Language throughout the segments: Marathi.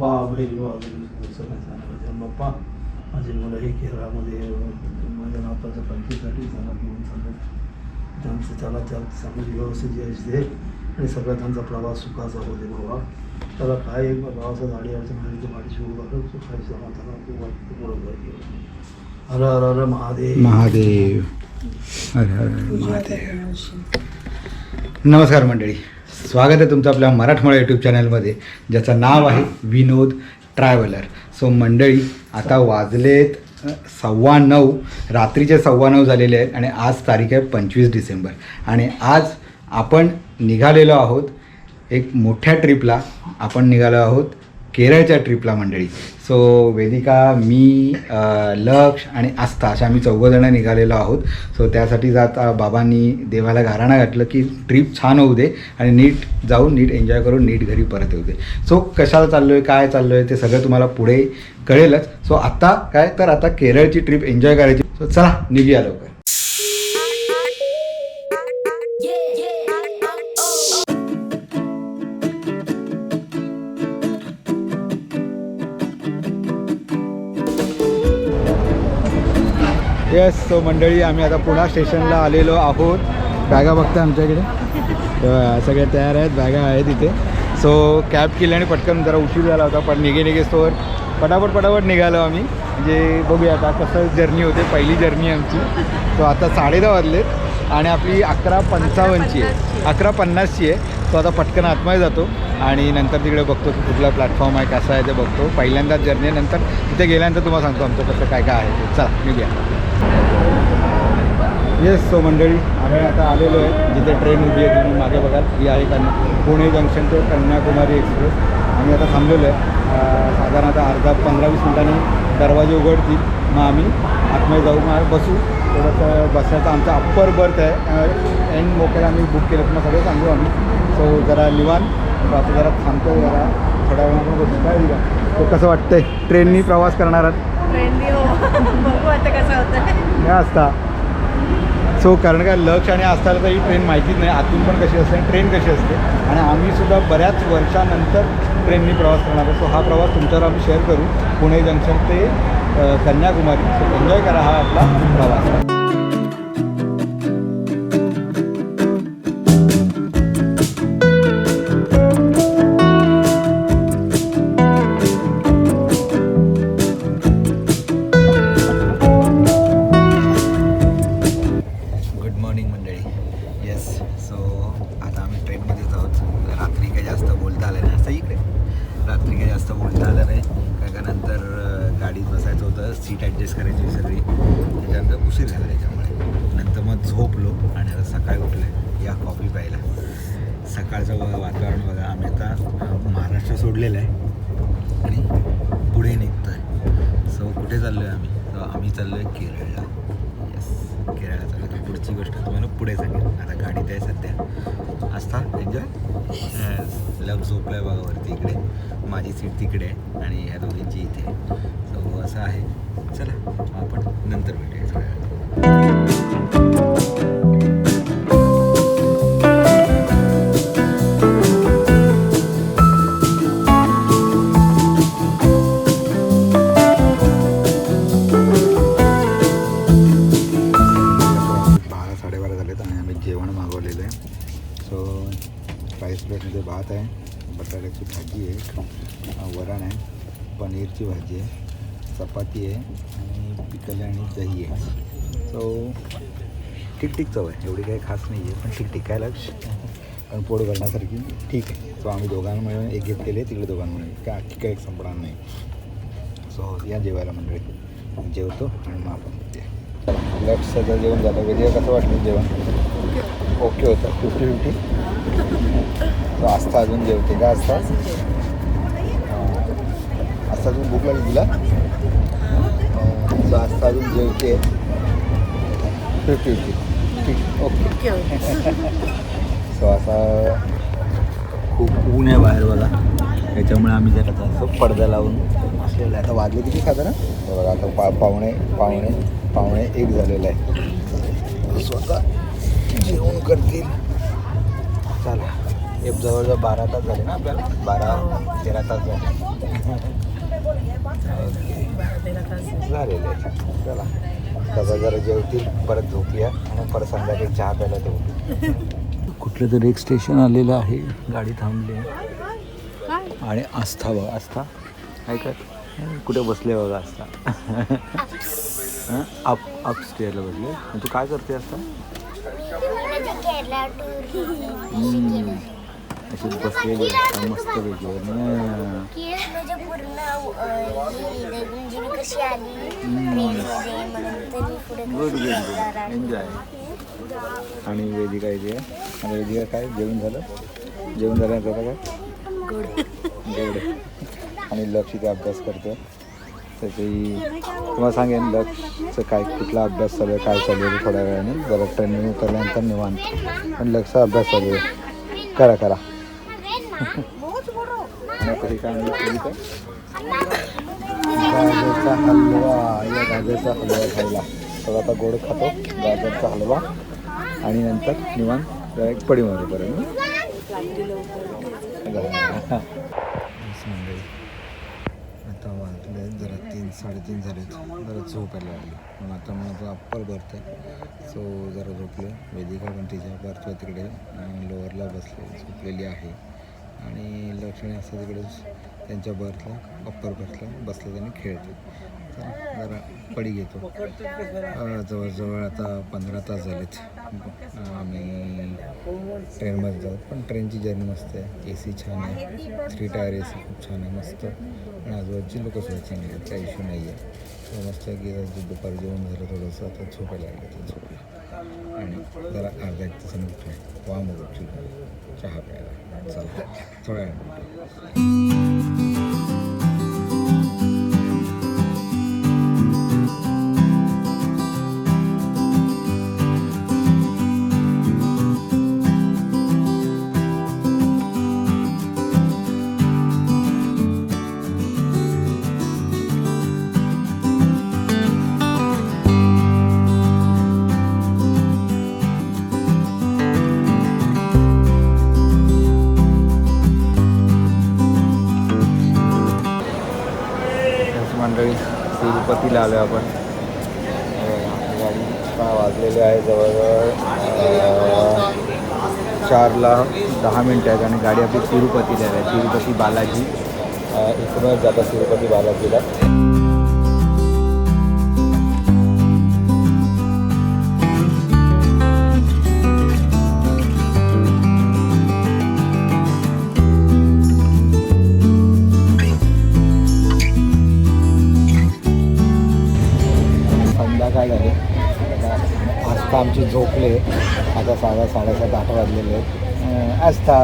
बापरे बापरे सगळं बाप्पा माझी मुलं हे केरळामध्ये माझ्या नाताच्या पंचवीसाठी त्यांना घेऊन चाललं त्यांचं त्याला त्या चांगली व्यवस्थित यश दे आणि सगळा त्यांचा प्रवास सुखाचा होऊ दे बाबा. त्याला काय प्रवासात गाडी अडचण आली तर गाडी शिवू लागलं सुखाची समाधाना तू वाटतं बरोबर हर हर हर महादेव. महादेव. हर हर महादेव. नमस्कार मंडळी. स्वागत आहे तुमचं आपल्या मराठमोळा यूट्यूब चॅनलमध्ये ज्याचं नाव आहे विनोद ट्रॅव्हलर सो मंडळी आता वाजलेत सव्वा नऊ रात्रीचे सव्वा नऊ झालेले आहेत आणि आज तारीख आहे पंचवीस डिसेंबर. आणि आज आपण निघालेलो आहोत एक मोठ्या ट्रिपला आपण निघालो आहोत. केरळच्या ट्रिपला मंडळी. सो वेदिका मी लक्ष आणि आस्था अशा आम्ही चौघजणं निघालेलो आहोत. सो त्यासाठी जात बाबांनी देवाला घाराणा घातलं की ट्रिप छान होऊ दे आणि नीट जाऊन नीट एन्जॉय करून नीट घरी परत येऊ दे. सो कशाला चाललो आहे काय चाललो आहे ते सगळं तुम्हाला पुढे कळेलच. सो आत्ता काय? तर आता केरळची ट्रिप एन्जॉय करायची. सो चला निघूया लवकर. येस सो मंडळी आम्ही आता पुणा स्टेशनला आलेलो आहोत. बॅगा बघता आमच्याकडे? सगळ्या तयार आहेत बॅगा आहेत इथे. सो कॅब केली आणि पटकन जरा उशीर झाला होता पण निघे निघे स्टोअर पटापट पटापट निघालो आम्ही. म्हणजे बघूया आता कसं जर्नी होते पहिली जर्नी आमची. सो आता साडे दहा वाजलेत आणि आपली अकरा पंचावन्नची आहे. अकरा पन्नासची आहे. सो आता पटकन आतमध्ये जातो आणि नंतर तिकडे बघतो की कुठला प्लॅटफॉर्म आहे कसा आहे ते बघतो. पहिल्यांदाच जर्नी नंतर तिथे गेल्यानंतर तुम्हाला सांगतो आमचं कसं काय काय आहे. ते चला निघूया. येस सो मंडळी आम्ही आता आलेलो आहे. जिथे ट्रेन उभी आहे तुम्ही मागे बघाल. ही आहे कन्या पुणे जंक्शन ते कन्याकुमारी एक्सप्रेस आम्ही आता थांबलेलो आहे. साधारण आता अर्धा पंधरा वीस मिनिटांनी दरवाजे उघडतील. मग आम्ही आतमध्ये जाऊ. मग बसू. थोडंसं बसायचं. आमचा अप्पर बर्थ आहे. एंड मोकेला आम्ही बुक केलं. तुम्हाला सगळं सांगू आम्ही. सो जरा निवान आता जरा थांबतो जरा थोड्या वेळानं बसू काय दिला तो कसं वाटतंय? ट्रेननी प्रवास करणार आहात? ट्रेंडी हो. बघू आता कसं होतं असता सो कारण काय लक्ष आणि असताना तर ही ट्रेन माहितीच नाही. आतून पण कशी असते आणि ट्रेन कशी असते. आणि आम्ही सुद्धा बऱ्याच वर्षानंतर ट्रेननी प्रवास करणार आहे सो हा प्रवास तुमच्यावर आम्ही शेअर करू. पुणे जंक्शन ते कन्याकुमारी. सो एन्जॉय करा हा आपला प्रवास. सकाळचं बघा वातावरण बघा आम्ही आता महाराष्ट्र सोडलेलं आहे आणि पुढे निघतो आहे सो कुठे चाललो आहे आम्ही? तर आम्ही चाललो आहे केरळला. येस केरळला चाललो तर पुढची गोष्ट तुम्हाला पुढे सांगेल आता गाडीत आहे सध्या. आस्था एन्जॉय लव झोपलं आहे बघा वरती इकडे. माझी सीट तिकडे आहे आणि ह्या दोघींची इथे सो असं आहे. चला. भात आहे बटाट्याची भाजी आहे वरण आहे पनीरची भाजी आहे चपाती आहे आणि पिकल आणि दही आहे. सो ठीक ठीक चव आहे. एवढी काही खास नाही आहे पण ठीक ठीक काय लक्ष कारण पोट भरण्यासारखी ठीक आहे. सो आम्ही दोघांना मिळून एक घेतलेले तिकडे दोघांना मिळून. काय काही एक संपणार नाही. सो या जेवायला मंडळी. जेवतो आणि मग आपण ते लेफ्ट सगळं जेवण झालं वेगळं कसं वाटलं जेवण? ओके होतं. फिफ्टी फिफ्टी तो आस्था अजून जेवते का आस्था. आस्था अजून भूक लागली तुला? तो आस्था अजून जेवते. फिफ्टी फिफ्टी ठीक ओके. सो असा खूप ऊन आहे बाहेर बघा. त्याच्यामुळे आम्ही जरा असं पडदा लावून. असलेलं आहे आता वाजले किती साधारण? बघा आता पा पावणे पावणे पावणे एक झालेलं आहे. स्वतः जेवण करतील. चला हे जवळजवळ बारा तास झाले ना आपल्याला? बारा तेरा तास झाले. झालेले. चला. आता जरा जेवतील परत झोपूया आणि परत संध्याकाळी चहा प्यायला ते कुठलं तरी एक स्टेशन आलेलं आहे. गाडी थांबली. आणि आस्था बघा आस्था. ऐकत कुठे बसले बघा आस्था. हं? अप अप स्टेअरला बसले. तू काय करते आस्था. अशी बसलेली आहे मस्त पैकी. की पूर्ण अ, मी कशी आली ट्रेनमध्ये म्हणून तर मी पुढे गुड कशी गुड जाणार. गुड एन्जॉय आणि वेदिका इथे. आणि वेदिका काय जेवण झालं जेवण झाल्यानंतर काय गोड आणि लक्ष इथे अभ्यास करतो त्याची तुम्हाला सांगेन लक्षचं काय कुठला अभ्यास चालू आहे काय चालू आहे थोड्या वेळाने. जरा ट्रेनिंग उतरल्यानंतर निवांत. पण लक्षचा अभ्यास चालू आहे. करा करा. आणि काय गाजरचा हलवा या गाजरचा हलवा खायला. तर आता गोड खातो गाजरचा हलवा. आणि नंतर निवांत जरा एक पडीमध्ये पर्यंत मंडळी आता वाजले जरा तीन साडेतीन झालेत. जरा झोपायला लागली. मग आता माझं अप्पर बर्थ आहे. सो जरा झोपले. वेदिका पण तिच्या बर्थवर तिकडे लोअरला बसले झोपलेली आहे. आणि लक्ष्मी असं तिकडेच त्यांच्या बर्थला अप्पर बर्थला बसले आणि खेळते. तर जरा पडी घेतो. जवळजवळ आता पंधरा तास झालेत. आम्ही ट्रेनमध्ये जाऊ पण ट्रेनची जर्नी मस्त आहे. ए सी छान आहे. थ्री टायर ए सी खूप छान आहे मस्त. आणि आजूबाजूची लोकं सुद्धा चांगली आहेत काही इश्यू नाही आहे मस्त आहे की जर दुपारी जेवण झालं थोडंसं आता झोपायला लागलं तर झोपलं. आणि जरा अर्धा एक तासाने उठलो वा मग चहा प्यायला. चालतं थोड्या वेळाने मंडळी तिरुपतीला आलो आपण. गाडी वाजलेली वाजलेले आहे जवळजवळ. चारला दहा मिनटं आहेत आणि गाडी आपली तिरुपतीला आहे. तिरुपती बालाजी. इकडूनच जातात तिरुपती बालाजीला. झोपले. आता साडे साडेसात आठ वाजलेले. आहेत अं, आस्था.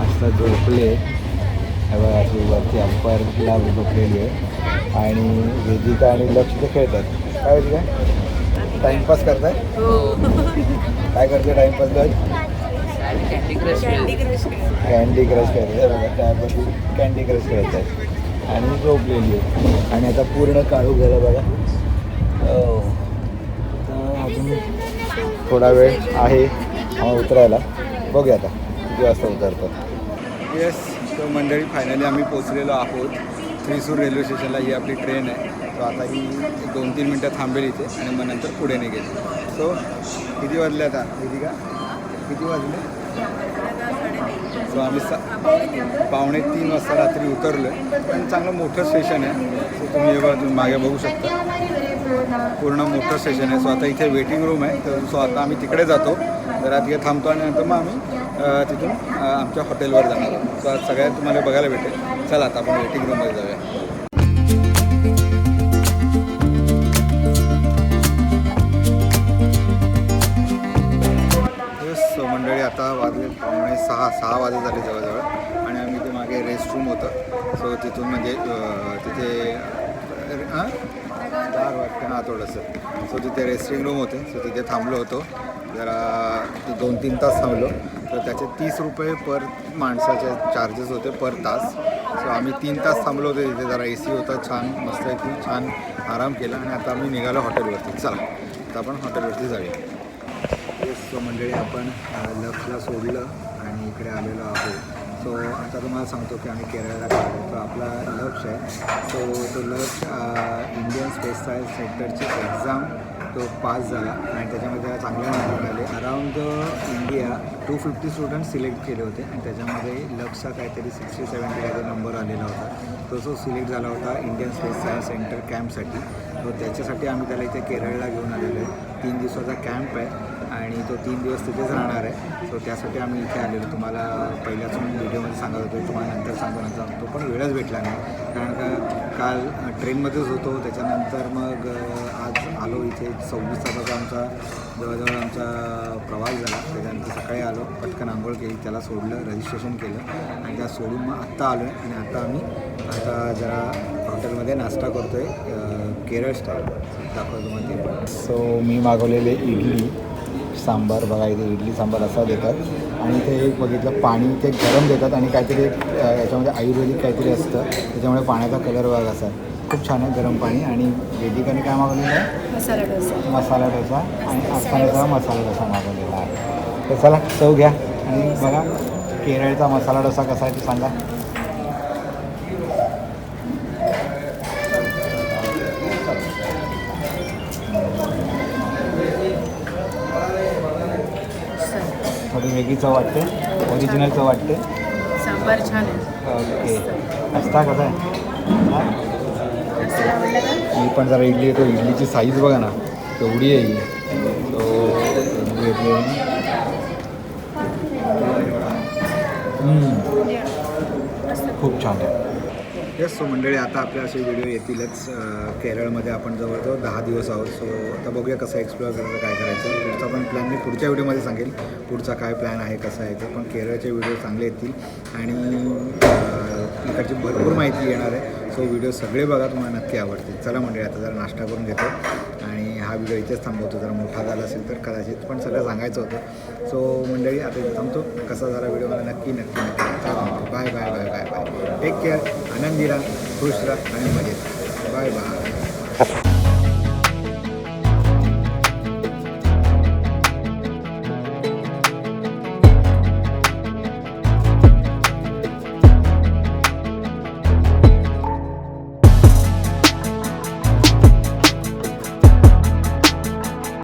आस्था झोपले. हे अशी वरती अप्परला झोपलेली आहे. आणि वेदिका आणि लक्ष ते खेळतात. काय वेदिका? टाईमपास करताय? काय करते टाईमपास काय कॅन्डी क्रश कॅन्डी क्रश खेळतात हे बघा त्यामध्ये कॅन्डी क्रश खेळतात. आणि झोपलेली आहे. आणि आता पूर्ण काळू झालं बघा. हो. थोडा वेळ आहे उतरायला. बघूया आता. किती वाजता उतरतात येस तो मंडळी फायनली आम्ही पोचलेलो आहोत. थ्रीसूर रेल्वे स्टेशनला ही आपली ट्रेन आहे. तो आता ही दोन तीन मिनटं थांबेल इथे आणि मग नंतर पुढे निघेल. सो किती वाजले आता? किती का? किती वाजले? सो आम्ही सा पावणे तीन वाजता रात्री उतरलो पण चांगलं मोठं स्टेशन आहे. सो तुम्ही हे बघा तुम्ही मागे बघू शकता. पूर्ण मोठं स्टेशन आहे. सो आता इथे वेटिंग रूम आहे. तर सो आता आम्ही तिकडे जातो. जरा तिथे थांबतो आणि नंतर मग आम्ही तिथून आमच्या हॉटेलवर जाणार आहोत. सो आज सगळ्यात तुम्हाला बघायला भेटेल. चला आता आपण वेटिंग रूममध्ये जाऊया. सो मंडळी आता वाजले पावणे सहा सहा वाजे झाले जवळजवळ. आणि आम्ही ते मागे रेस्ट रूम होतं. सो तिथून म्हणजे तिथे हां चार वाजता हां थोडंसं. सो तिथे रेस्टिंग रूम होते. सो तिथे थांबलो होतो. जरा ते दोन तीन तास थांबलो. तर त्याचे तीस रुपये पर माणसाचे चार्जेस होते पर तास. सो आम्ही तीन तास थांबलो होतो तिथे. जरा ए सी होता. छान मस्त मस्तपैकी छान. आराम केला. आणि आता आम्ही निघालो हॉटेलवरती. चला. आता आपण हॉटेलवरती जाऊया. सो मंडळी आपण लक्षला सोडलं आणि इकडे आलेलो आहोत. सो आता तुम्हाला सांगतो की आम्ही केरळला काढतो तर आपला लक्ष आहे. सो तो लक्ष इंडियन स्पेस सायन्स सेंटरची एक्झाम तो पास झाला. आणि त्याच्यामध्ये त्याला चांगले नंबर मिळाले. Around India two fifty student select केले होते. आणि त्याच्यामध्ये लक्षचा काहीतरी सिक्स्टी सेवन्टी काहीतरी नंबर आलेला होता. तो जो सिलेक्ट झाला होता इंडियन स्पेस सायन्स सेंटर कॅम्पसाठी तो त्याच्यासाठी आम्ही त्याला इथे केरळला घेऊन आलेलो आहे. तीन दिवसाचा कॅम्प आहे. आणि तो तीन दिवस तिथेच राहणार आहे. सो त्यासाठी आम्ही इथे आलेलो. तुम्हाला पहिल्याच व्हिडिओमध्ये सांगत होतो तुम्हाला नंतर सांगतो नंतर सांगतो. पण वेळच भेटला नाही. कारण का काल ट्रेनमध्येच होतो. त्याच्यानंतर मग आज आलो इथे. सव्वीस तासाचा आमचा जवळजवळ आमचा प्रवास झाला. त्याच्यानंतर सकाळी आलो पटकन आंघोळ केली त्याला सोडलं रजिस्ट्रेशन केलं. आणि त्या सोडून मग आत्ता आलो आहे. आणि आता आम्ही आता जरा हॉटेलमध्ये नाश्ता करतो आहे केरळ स्टाईल दाखवतो मध्ये सो मी मागवलेले इडली. सांबार बघा इथे इडली सांबार असा देतात. आणि इथे एक बघितलं पाणी ते गरम देतात आणि काहीतरी याच्यामध्ये आयुर्वेदिक काहीतरी असतं. त्याच्यामुळे पाण्याचा कलर बघा असा खूप छान आहे गरम पाणी. आणि वेदिकाने काय मागवलेलं आहे? मसाला डोसा. मसाला डोसा. आणि आस्थानाचा मसाला डोसा मागवलेला आहे. तर चला चव घ्या. आणि बघा केरळचा मसाला डोसा कसा आहे ते सांगा. वेगळी चव वाटते ओरिजिनल चव वाटते सांबार छान ओके. असता कसा आहे? मी पण जरा इडली येतो. इडलीची साईज बघा ना. केवढी आहे ही. तो. खूप छान आहे. येस सो मंडळी आता आपल्या असे व्हिडिओ येतीलच. केरळमध्ये आपण जवळजवळ दहा दिवस आहोत. सो आता बघूया कसं एक्सप्लोअर करायचं काय करायचं. पुढचा पण प्लॅन मी पुढच्या व्हिडिओमध्ये सांगेल. पुढचा काय प्लॅन आहे कसं आहे ते. पण केरळचे व्हिडिओ चांगले येतील. आणि अं, इकडची भरपूर माहिती येणार आहे. सो व्हिडिओ सगळे बघा तुम्हाला नक्की आवडतील. चला मंडळी आता जरा नाश्ता करून घेतो. हा व्हिडिओ इथेच थांबवतो. जरा मोठा झाला असेल तर कदाचित पण सगळं सांगायचं होतं. सो मंडळी आता इथे थांबतो. कसा झाला व्हिडिओ मला नक्की नक्की नक्की bye bye bye bye bye take care आनंदी राहा खुश राहा आणि मजेत